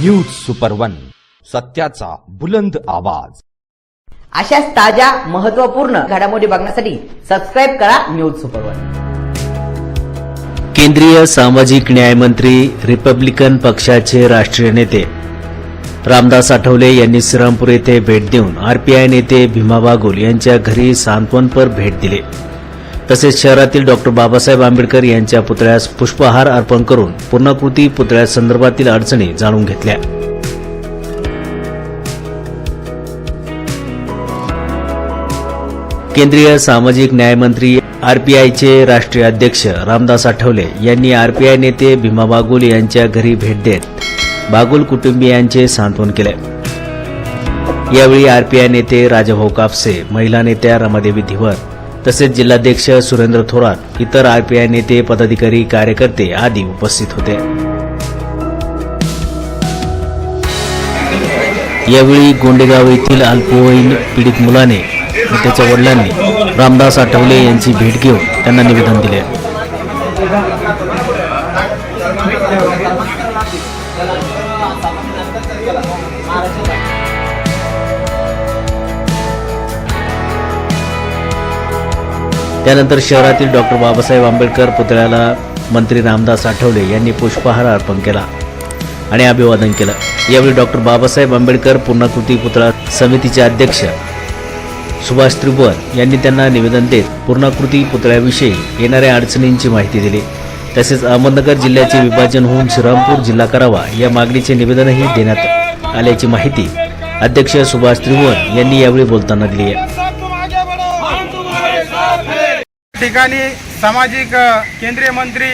News super one सत्याचा बुलंद आवाज. अशाच ताज्या महत्त्वपूर्ण घडामोडी बघण्यासाठी सबस्क्राईब करा न्यूज सुपर वन केंद्रीय सामाजिक न्याय मंत्री रिपब्लिकन पक्षाचे राष्ट्रीय नेते रामदास आठवले यांनी श्रीरामपूर येथे भेट देऊन आरपीआय नेते भीमा बागुल यांच्या घरी सांत्वनपर भेट दिले. तसेच शहरातील डॉक्टर बाबासाहेब आंबेडकर यांच्या पुतळ्यास पुष्पहार अर्पण करून पूर्णकृती पुतळ्यासंदर्भातील अडचणी जाणून घेतल्या. केंद्रीय सामाजिक न्यायमंत्री आरपीआयचे राष्ट्रीय अध्यक्ष रामदास आठवले यांनी आरपीआय नेते भीमा बागुल यांच्या घरी भेट देत बागुल कुटुंबियांचे सांत्वन केले. यावेळी आरपीआय नेते राजभाऊ कापसे महिला नेत्या रमादेवी धिवर तसेच जिल्हाध्यक्ष सुरेंद्र थोरात इतर आरपीआय नेते पदाधिकारी कार्यकर्ते आदी उपस्थित होते. यावेळी गोंडेगाव येथील अल्पवयीन पीडित मुलाने व त्याच्या वडिलांनी रामदास आठवले यांची भेट घेऊन त्यांना निवेदन दिले. त्यानंतर शहरातील डॉक्टर बाबासाहेब आंबेडकर पुतळ्याला मंत्री रामदास आठवले यांनी पुष्पहार अर्पण केला आणि अभिवादन केलं. यावेळी डॉक्टर बाबासाहेब आंबेडकर पूर्णाकृती पुतळा समितीचे अध्यक्ष सुभाष त्रिभुवन यांनी त्यांना निवेदन देत पूर्णाकृती पुतळ्याविषयी येणाऱ्या अडचणींची माहिती दिली. तसेच अहमदनगर जिल्ह्याचे विभाजन होऊन श्रीरामपूर जिल्हा करावा या मागणीचे निवेदनही देण्यात आल्याची माहिती अध्यक्ष सुभाष त्रिभुवन यांनी यावेळी बोलताना दिली आहे. ठिकाणी सामाजिक केंद्रीय मंत्री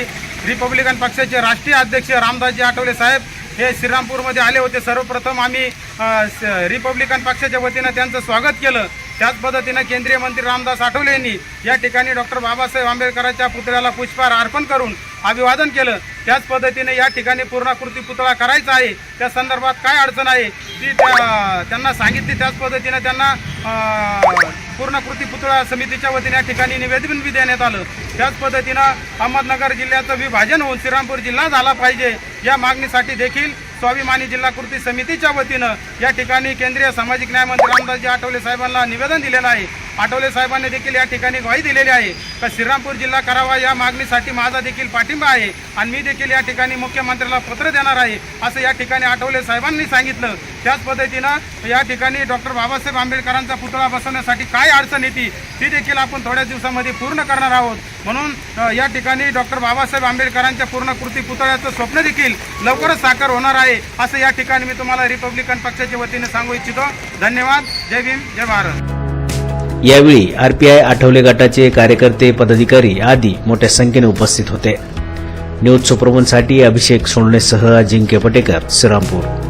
रिपब्लिकन पक्षाचे राष्ट्रीय अध्यक्ष रामदासजी आठवले साहेब हे श्रीरामपूरमध्ये आले होते. सर्वप्रथम आम्ही स- रिपब्लिकन पक्षाच्या वतीनं त्यांचं स्वागत केलं. त्याच पद्धतीनं केंद्रीय मंत्री रामदास आठवले यांनी या ठिकाणी डॉक्टर बाबासाहेब आंबेडकरांच्या पुतळ्याला पुष्पहार अर्पण करून अभिवादन केलं. त्याच पद्धतीने या ठिकाणी पूर्णाकृती पुतळा करायचा आहे. त्या संदर्भात काय अडचण आहे? ती त्या- त्यांना सांगितली. त्याच पद्धतीनं त्यांना पूर्ण कृती पुतळा समितीच्या वतीने या ठिकाणी निवेदन बी देण्यात आलं. त्याच पद्धतीनं अहमदनगर जिल्ह्याचं विभाजन होऊन श्रीरामपूर जिल्हा झाला पाहिजे या मागणीसाठी देखील स्वाभिमानी जिल्हा कृती समितीच्या वतीनं या ठिकाणी केंद्रीय सामाजिक न्याय मंत्री रामदासजी आठवले साहेबांना निवेदन दिलेलं आहे. आठवले साहेबांनी देखील या ठिकाणी ग्वाही दिलेली आहे. तर श्रीरामपूर जिल्हा करावा या मागणीसाठी माझा देखील पाठिंबा आहे आणि मी देखील या ठिकाणी मुख्यमंत्र्याला पत्र देणार आहे असं या ठिकाणी आठवले साहेबांनी सांगितलं. त्याच पद्धतीनं या ठिकाणी डॉक्टर बाबासाहेब आंबेडकरांचा पुतळा बसवण्यासाठी काय अडचण येते ती देखील आपण थोड्या दिवसामध्ये पूर्ण करणार आहोत. म्हणून या ठिकाणी डॉक्टर बाबासाहेब आंबेडकरांच्या पूर्णकृती पुतळ्याचं स्वप्न देखील लवकरच साकार होणार आहे असं या ठिकाणी मी तुम्हाला रिपब्लिकन पक्षाच्या वतीने सांगू इच्छितो. धन्यवाद. जय भीम. जय भारत. यावेळी आरपीआय आठवले गटाचे कार्यकर्ते पदाधिकारी आदी मोठ्या संख्येने उपस्थित होते. न्यूज सुपरमनसाठी अभिषेक सोडणेसह अजिंक्य पटेकर श्रीरामपूर.